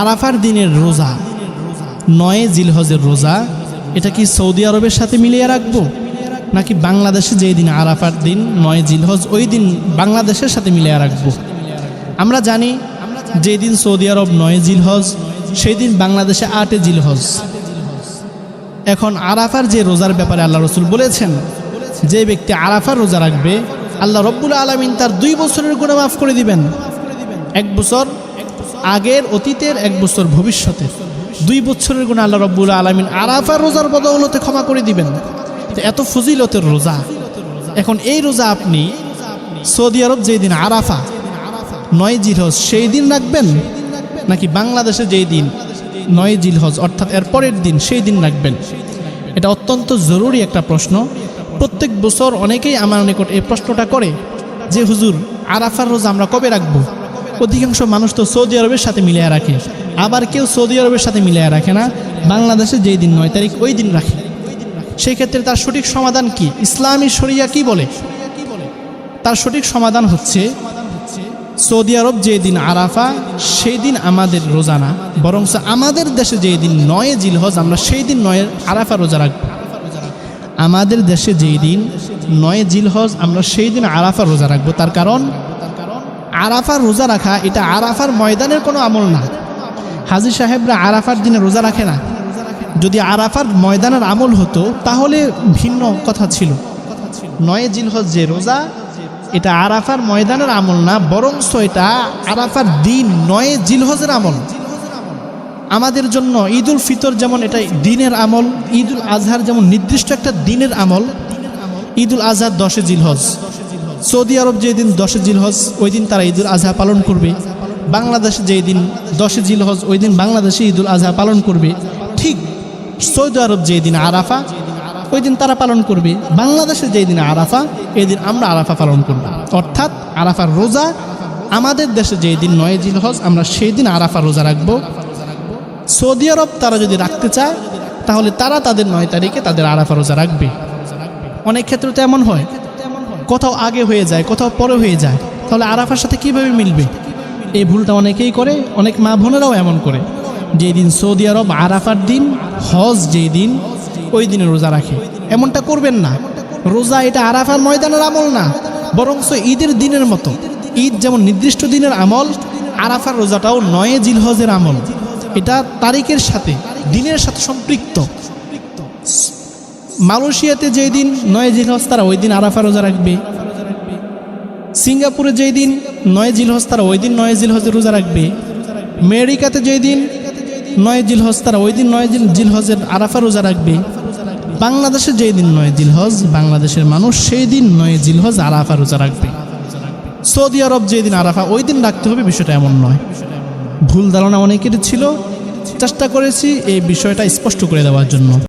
আরাফার দিনের রোজা, নয় জিলহজের রোজা, এটা কি সৌদি আরবের সাথে মিলিয়ে রাখব? নাকি বাংলাদেশে যেই দিন আরাফার দিন, নয় জিলহজ, ওই দিন বাংলাদেশের সাথে মিলিয়ে রাখব? আমরা জানি, যেই দিন সৌদি আরব নয় জিলহজ, সেই দিন বাংলাদেশে আটে জিলহজ। এখন আরাফার যে রোজার ব্যাপারে আল্লাহ রসুল বলেছেন, যে ব্যক্তি আরাফার রোজা রাখবে, আল্লাহ রব্বুল আলমিন তার দুই বছরের গুণে মাফ করে দিবেন। এক বছর আগের অতীতের এক বছর ভবিষ্যতের। দুই বছরের গুণে আল্লাহ রব্বুল আলমিন আরাফার রোজার বদৌলতে ক্ষমা করে দিবেন। তো এত ফজিলতের রোজা। এখন এই রোজা আপনি সৌদি আরব যেই দিন আরাফা, নয় জিলহজ, সেই দিন রাখবেন? নাকি বাংলাদেশে যেই দিন নয় জিলহজ, অর্থাৎ এর পরের দিন সেই দিন রাখবেন? এটা অত্যন্ত জরুরি একটা প্রশ্ন। প্রত্যেক বছর অনেকেই আমার নিকট এই প্রশ্নটা করে যে, হুজুর, আরাফার রোজা আমরা কবে রাখব? অধিকাংশ মানুষ তো সৌদি আরবের সাথে মিলিয়ে রাখে। আবার কেউ সৌদি আরবের সাথে মিলিয়ে রাখে না। বাংলাদেশে যেই দিন নয় তারিখ, ওই দিন রাখে। সেই ক্ষেত্রে তার সঠিক সমাধান কি? ইসলামী শরিয়া কি বলে? তার সঠিক সমাধান হচ্ছে, সৌদি আরব যে দিন আরাফা, সেই দিন আমাদের রোজা না। বরং আমাদের দেশে যে দিন নয় জিলহজ, আমরা সেই দিন নয় আরাফা রোজা রাখব। আমাদের দেশে যেই দিন নয় জিলহজ, আমরা সেই দিন আরাফা রোজা রাখব। তার কারণ আরাফার রোজা রাখা, এটা আরাফার ময়দানের কোনো আমল না। হাজি সাহেবরা আরাফার দিনে রোজা রাখে না। যদি আরাফার ময়দানের আমল হতো, তাহলে ভিন্ন কথা ছিল। নয় জিলহজ যে রোজা, এটা আরাফার ময়দানের আমল না বরংস এটা আরাফার দিন নয় জিলহজের আমল। আমাদের জন্য ঈদুল ফিতর যেমন এটা দিনের আমল, ঈদুল আজহার যেমন নির্দিষ্ট একটা দিনের আমল, ঈদুল আজহার দশে জিলহজ। সৌদি আরব যেদিন দশে জিলহজ ওই দিন তারা ঈদুল আজহা পালন করবে। বাংলাদেশে যেই দিন দশে জিলহজ ওই দিন বাংলাদেশে ঈদুল আজহা পালন করবে। ঠিক সৌদি আরব যেই দিন আরাফা ওই দিন তারা পালন করবে। বাংলাদেশে যেই দিন আরাফা এই দিন আমরা আরাফা পালন করব। অর্থাৎ আরাফার রোজা আমাদের দেশে যেই দিন নয় জিলহজ, আমরা সেই দিন আরাফা রোজা রাখব। সৌদি আরব তারা যদি রাখতে চায়, তাহলে তারা তাদের নয় তারিখে তাদের আরাফা রোজা রাখবে। অনেক ক্ষেত্রে তো এমন হয়। কোথাও আগে হয়ে যায়, কোথাও পরে হয়ে যায়, তাহলে আরাফার সাথে কীভাবে মিলবে? এই ভুলটা অনেকেই করে, অনেক মা বোনেরাও এমন করে। যেই দিন সৌদি আরব আরাফার দিন, হজ যেই দিন ওই দিনে রোজা রাখে। এমনটা করবেন না। রোজা এটা আরাফার ময়দানের আমল না, বরংস ঈদের দিনের মতো। ঈদ যেমন নির্দিষ্ট দিনের আমল, আরাফার রোজাটাও নয় জিলহজের আমল। এটা তারিখের সাথে, দিনের সাথে সম্পৃক্ত। মালয়েশিয়াতে যেই দিন নয় জিলহজ তারা ওই দিন আরাফা রোজা রাখবে। সিঙ্গাপুরে যেই দিন নয় জিলহজ তারা ওই দিন নয় জিলহজের রোজা রাখবে। আমেরিকাতে যেই দিন নয় জিলহজ তারা ওই দিন নয় জিল, জিলহজের আরাফা রোজা রাখবে। বাংলাদেশে যেই দিন নয় জিলহজ, বাংলাদেশের মানুষ সেই দিন নয় জিলহজ আরাফা রোজা রাখবে। সৌদি আরব যেই দিন আরাফা ওই দিন রাখতে হবে, বিষয়টা এমন নয়। ভুল ধারণা অনেকের ছিল। চেষ্টা করেছি এই বিষয়টা স্পষ্ট করে দেওয়ার জন্য।